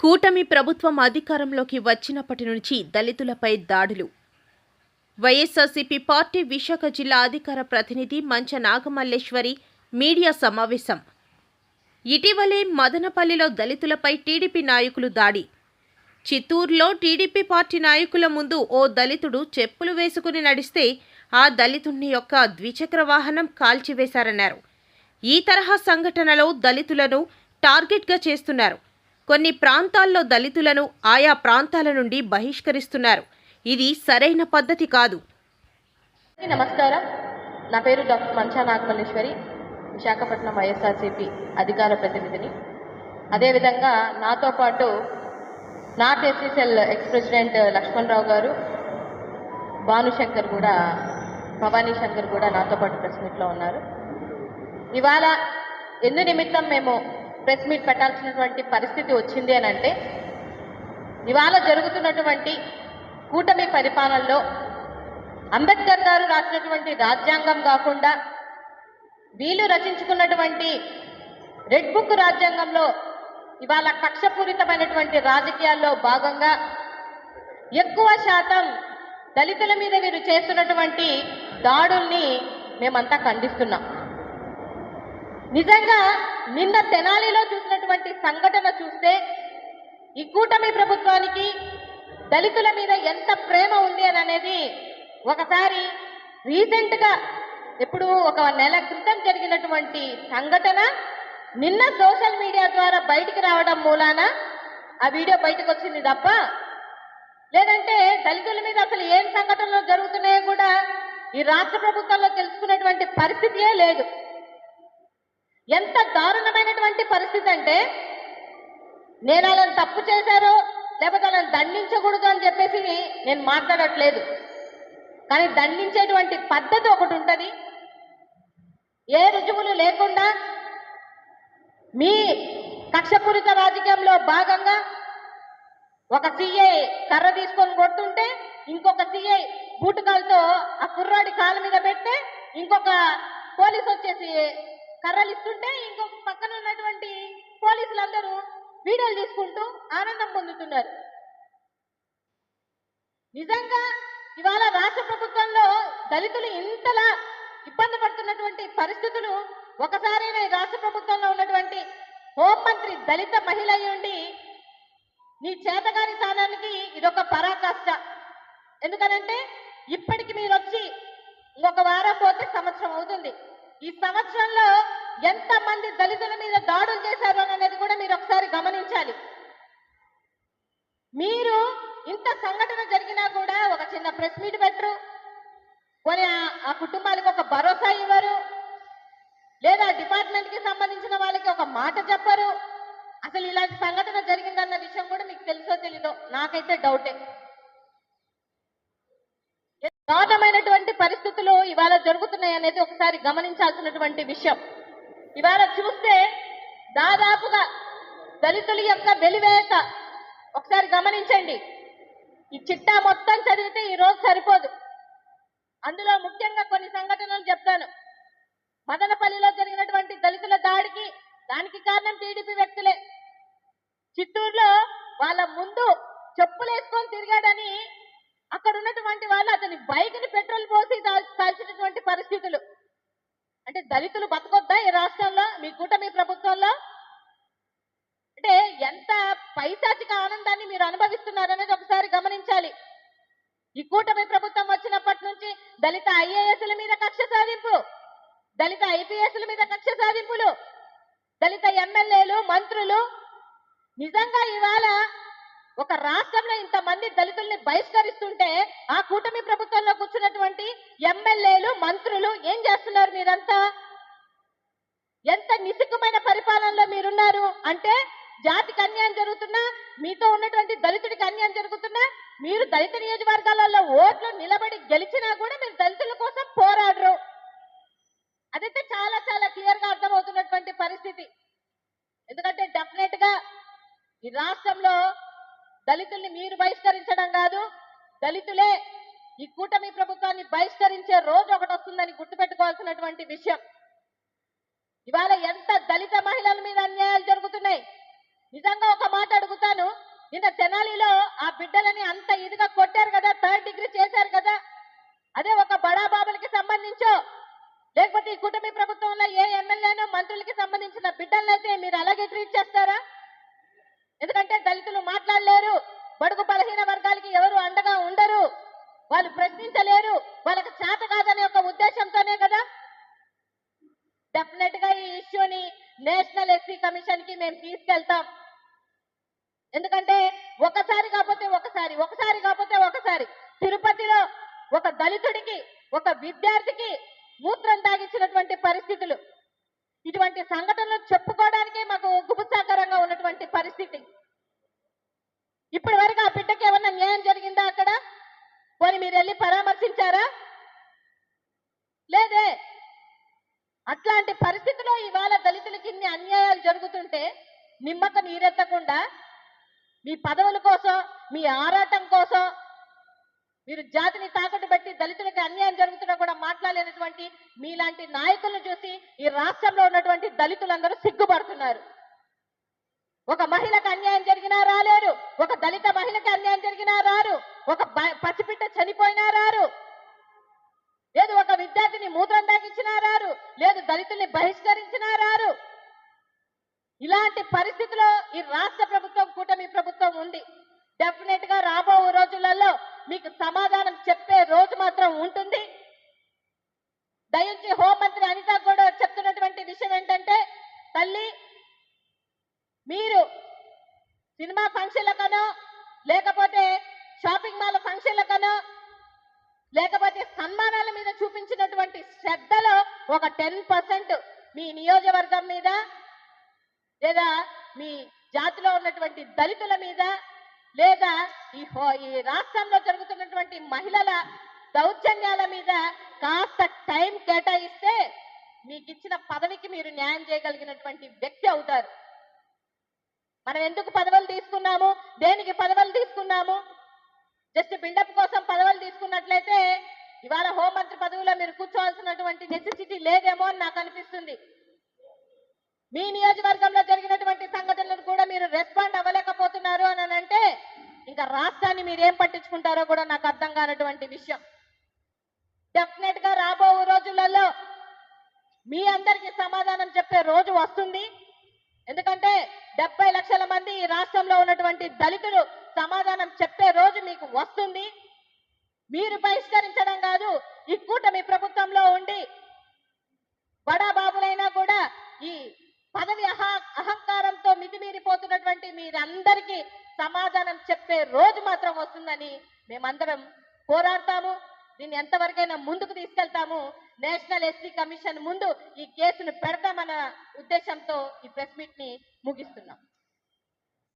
కూటమి ప్రభుత్వం అధికారంలోకి వచ్చినప్పటి నుంచి దళితులపై దాడులు. వైఎస్ఆర్సీపీ పార్టీ విశాఖ జిల్లా అధికార ప్రతినిధి మంచ నాగమల్లేశ్వరి మీడియా సమావేశం. ఇటీవలే మదనపల్లిలో దళితులపై టీడీపీ నాయకులు దాడి. చిత్తూరులో టీడీపీ పార్టీ నాయకుల ముందు ఓ దళితుడు చెప్పులు వేసుకుని నడిస్తే ఆ దళితుడిని యొక్క ద్విచక్ర వాహనం కాల్చివేశారన్నారు. ఈ తరహా సంఘటనలో దళితులను టార్గెట్గా చేస్తున్నారు. కొన్ని ప్రాంతాల్లో దళితులను ఆయా ప్రాంతాల నుండి బహిష్కరిస్తున్నారు. ఇది సరైన పద్ధతి కాదు. నమస్కారం. నా పేరు డాక్టర్ మంచా నాగమల్లేశ్వరి విశాఖపట్నం వైఎస్ఆర్సీపీ అధికార ప్రతినిధిని. అదేవిధంగా నాతో పాటు north SC cell ex president Lakshmanarao గారు భానుశంకర్ కూడా భవానీ శంకర్ కూడా నాతో పాటు ప్రెస్ మీట్లో ఉన్నారు. ఇవాళ ఎందు నిమిత్తం మేము ప్రెస్ మీట్ పెట్టాల్సినటువంటి పరిస్థితి వచ్చింది అని అంటే ఇవాళ జరుగుతున్నటువంటి కూటమి పరిపాలనలో అంబేద్కర్ గారు రాసినటువంటి రాజ్యాంగం కాకుండా వీళ్ళు రచించుకున్నటువంటి రెడ్ బుక్ రాజ్యాంగంలో ఇవాళ కక్షపూరితమైనటువంటి రాజకీయాల్లో భాగంగా ఎక్కువ శాతం దళితుల మీద వీరు చేస్తున్నటువంటి దాడుల్ని మేమంతా ఖండిస్తున్నాం. నిజంగా నిన్న తెనాలిలో చూసినటువంటి సంఘటన చూస్తే ఈ కూటమి ప్రభుత్వానికి దళితుల మీద ఎంత ప్రేమ ఉంది అని అనేది ఒకసారి రీసెంట్గా ఎప్పుడు ఇప్పుడు ఒక నెల క్రితం జరిగినటువంటి సంఘటన నిన్న సోషల్ మీడియా ద్వారా బయటికి రావడం మూలాన ఆ వీడియో బయటకు వచ్చింది తప్ప లేదంటే దళితుల మీద అసలు ఏం సంఘటనలు జరుగుతున్నాయో కూడా ఈ రాష్ట్ర ప్రభుత్వంలో తెలుసుకున్నటువంటి పరిస్థితియే లేదు. ఎంత దారుణమైనటువంటి పరిస్థితి అంటే నేను వాళ్ళని తప్పు చేశారో లేకపోతే వాళ్ళని దండించకూడదు అని చెప్పేసి నేను మాట్లాడట్లేదు. కానీ దండించేటువంటి పద్ధతి ఒకటి ఉంటుంది. ఏ రుజువులు లేకుండా మీ కక్షపూరిత రాజకీయంలో భాగంగా ఒక సీఐ కర్ర తీసుకొని కొట్టుంటే ఇంకొక సీఐ బూటకాలతో ఆ కుర్రాడి కాలు మీద పెడితే ఇంకొక పోలీస్ వచ్చేసి కర్రలు ఇస్తుంటే ఇంకొక పక్కన ఉన్నటువంటి పోలీసులందరూ వీడియోలు తీసుకుంటూ ఆనందం పొందుతున్నారు. నిజంగా ఇవాళ రాష్ట్ర ప్రభుత్వంలో దళితులు ఇంతలా ఇబ్బంది పడుతున్నటువంటి పరిస్థితులు ఒకసారైనా రాష్ట్ర ప్రభుత్వంలో ఉన్నటువంటి హోంమంత్రి దళిత మహిళ అయి ఉండి నీ చేతగాని స్థానానికి ఇదొక పరాకాష్ట. ఎందుకనంటే ఇప్పటికి మీరు వచ్చి ఇంకొక వారం పోతే సంవత్సరం అవుతుంది. ఈ సంవత్సరంలో ఎంత మంది దళితుల మీద దాడులు చేశారు అనేది కూడా మీరు ఒకసారి గమనించాలి. మీరు ఇంత సంఘటన జరిగినా కూడా ఒక చిన్న ప్రెస్ మీట్ పెట్టరు. పోనీ ఆ- ఆ కుటుంబాలకు ఒక భరోసా ఇవ్వరు. లేదా డిపార్ట్మెంట్కి సంబంధించిన వాళ్ళకి ఒక మాట చెప్పరు. అసలు ఇలాంటి సంఘటన జరిగిందన్న విషయం కూడా మీకు తెలుసో తెలీదో నాకైతే డౌటే. దారుణమైనటువంటి పరిస్థితులు ఇవాళ జరుగుతున్నాయి అనేది ఒకసారి గమనించాల్సినటువంటి విషయం. ఇవాళ చూస్తే దాదాపుగా దళితుల యొక్క వెలివేత ఒకసారి గమనించండి. ఈ చిట్టా మొత్తం చదివితే ఈ రోజు సరిపోదు. అందులో ముఖ్యంగా కొన్ని సంఘటనలు చెప్తాను. మదనపల్లిలో జరిగినటువంటి దళితుల దాడికి దానికి కారణం టీడీపీ వ్యక్తులే. చిత్తూరులో వాళ్ళ ముందు వాళ్ళని బైక్ని పెట్రోల్ పోసి దా- కాల్చినటువంటి పరిస్థితులు. అంటే దళితులు బతకొద్దా ఈ రాష్ట్రంలో మీ కూటమి ప్రభుత్వంలో? అంటే ఎంత పైశాచిక ఆనందాన్ని మీరు అనుభవిస్తున్నారు అనేది ఒకసారి గమనించాలి. ఈ కూటమి ప్రభుత్వం వచ్చినప్పటి నుంచి దళిత ఐఏఎస్ల మీద కక్ష సాధింపు దళిత ఐపీఎస్ల మీద కక్ష సాధింపులు దళిత ఎమ్మెల్యేలు మంత్రులు. నిజంగా ఇవాళ ఒక రాష్ట్రంలో ఇంతమంది దళితుల్ని బహిష్కరిస్తుంటే ఆ కూటమి ప్రభుత్వంలో కూర్చున్నటువంటి ఎమ్మెల్యేలు మంత్రులు ఏం చేస్తున్నారు మీరంతా? ఎంత నిసిగ్గుమైన పరిపాలనలో మీరున్నారు? అంటే జాతికి అన్యాయం జరుగుతున్నా మీతో ఉన్నటువంటి దళితుడికి అన్యాయం జరుగుతున్నా మీరు దళిత నియోజకవర్గాలలో ఓట్లు నిలబడి గెలిచినా కూడా మీరు దళితుల కోసం పోరాడరు. అదైతే చాలా చాలా క్లియర్గా అర్థమవుతున్నటువంటి పరిస్థితి. ఎందుకంటే డెఫినెట్గా ఈ రాష్ట్రంలో దళితుల్ని మీరు బహిష్కరించడం కాదు. దళితులే ఈ కూటమి ప్రభుత్వాన్ని బహిష్కరించే రోజు ఒకటి వస్తుందని గుర్తుపెట్టుకోవాల్సినటువంటి విషయం. ఇవాళ ఎంత దళిత మహిళల మీద అన్యాయాలు జరుగుతున్నాయి. నిజంగా ఒక మాట అడుగుతాను. నిన్న తెనాలిలో ఆ బిడ్డలని అంత ఇదిగా కొట్టారు కదా థర్డ్ డిగ్రీ చేశారు కదా. అదే ఒక బడా బాబులకి సంబంధించో లేకపోతే ఈ కూటమి ప్రభుత్వంలో ఏ ఎమ్మెల్యేనో మంత్రులకి సంబంధించిన బిడ్డలైతే మీరు అలాగే ట్రీట్ చేస్తారా? ఎందుకంటే దళితులు మాట్లాడలేరు. బడుగు బలహీన వర్గాలకి ఎవరు అండగా ఉండరు. వాళ్ళు ప్రశ్నించలేరు. వాళ్ళకి చేత కాదనే ఒక ఉద్దేశంతోనే కదా. డెఫినెట్గా ఈ ఇష్యూని నేషనల్ ఎస్సీ కమిషన్కి మేము తీసుకెళ్తాం. ఎందుకంటే ఒకసారి కాకపోతే ఒకసారి ఒకసారి కాకపోతే ఒకసారి తిరుపతిలో ఒక దళితుడికి ఒక విద్యార్థికి మూత్రం తాగించినటువంటి పరిస్థితులు. ఇటువంటి సంఘటనలు చెప్పుకోవడానికే మాకు గుబుత్సాకరంగా ఉన్నటువంటి పరిస్థితి. ఇప్పటి వరకు ఆ బిడ్డకి ఏమన్నా న్యాయం జరిగిందా అక్కడ? పోనీ మీరు వెళ్ళి పరామర్శించారా? లేదే. అట్లాంటి పరిస్థితిలో ఇవాళ దళితులకి ఇన్ని అన్యాయాలు జరుగుతుంటే నిమ్మక నీరెత్తకుండా మీ పదవుల కోసం మీ ఆరాటం కోసం మీరు జాతిని తాకట్టు పెట్టి దళితులకు అన్యాయం జరుగుతున్నా కూడా మాట్లాడలేనటువంటి మీలాంటి నాయకులను చూసి ఈ రాష్ట్రంలో ఉన్నటువంటి దళితులందరూ సిగ్గుపడుతున్నారు. ఒక మహిళకు అన్యాయం జరిగినా రాలేరు. ఒక దళిత మహిళకి అన్యాయం జరిగినా రారు. ఒక పసిపిట్ట చనిపోయినా రారు. లేదు ఒక విద్యార్థిని మూత్రం తాగించినా రారు. లేదు దళితుల్ని బహిష్కరించినా రారు. ఇలాంటి పరిస్థితిలో ఈ రాష్ట్ర ప్రభుత్వం కూటమి ప్రభుత్వం ఉంది. డెఫినెట్గా రాబో రోజులలో మీకు సమాధానం చెప్పే రోజు మాత్రం ఉంటుంది. దయించి హోంమంత్రి అనిత కూడా చెప్తున్నటువంటి విషయం ఏంటంటే తల్లి మీరు సినిమా ఫంక్షన్లకనో లేకపోతే షాపింగ్ మాల్ ఫంక్షన్లకనో లేకపోతే సన్మానాల మీద చూపించినటువంటి శ్రద్ధలో ఒక టెన్ పర్సెంట్ మీ నియోజకవర్గం మీద లేదా మీ జాతిలో ఉన్నటువంటి దళితుల మీద లేదా ఈ ఈ రాష్ట్రంలో జరుగుతున్నటువంటి మహిళల దౌర్జన్యాల మీద కాస్త టైం కేటాయిస్తే మీకు ఇచ్చిన పదవికి మీరు న్యాయం చేయగలిగినటువంటి వ్యక్తి అవుతారు. మనం ఎందుకు పదవులు తీసుకున్నాము? దేనికి పదవులు తీసుకున్నాము? జస్ట్ బిల్డప్ కోసం పదవులు తీసుకున్నట్లయితే ఇవాళ హోంమంత్రి పదవిలో మీరు కూర్చోవాల్సినటువంటి నెసెసిటీ లేదేమో అని నాకు అనిపిస్తుంది. మీ నియోజకవర్గంలో జరిగినటువంటి సంఘటనలను కూడా మీరు రెస్పాండ్ అవ్వలేదు ఇంకా రాష్ట్రాన్ని మీరేం పట్టించుకుంటారో కూడా నాకు అర్థం కానటువంటి విషయం. డెఫినెట్గా రాబో రోజులలో మీ అందరికీ సమాధానం చెప్పే రోజు వస్తుంది. ఎందుకంటే డెబ్బై లక్షల మంది ఈ రాష్ట్రంలో ఉన్నటువంటి దళితులు సమాధానం చెప్పే రోజు మీకు వస్తుంది. మీరు బహిష్కరించడం కాదు ఈ కూటమి ప్రభుత్వంలో ఉండి బడా బాబులైనా కూడా ఈ పదవి అహంకారంతో మితిమీరిపోతున్నటువంటి మీరందరికీ సమాధానం చెప్పే రోజు మాత్రం వస్తుందని మేమందరం పోరాడతాము దీన్ని ఎంతవరకైనా ముందుకు తీసుకెళ్తాము. నేషనల్ ఎస్సీ కమిషన్ ముందు ఈ కేసును పెడతామన్న ఉద్దేశంతో ఈ ప్రెస్ మీట్ని ముగిస్తున్నాం.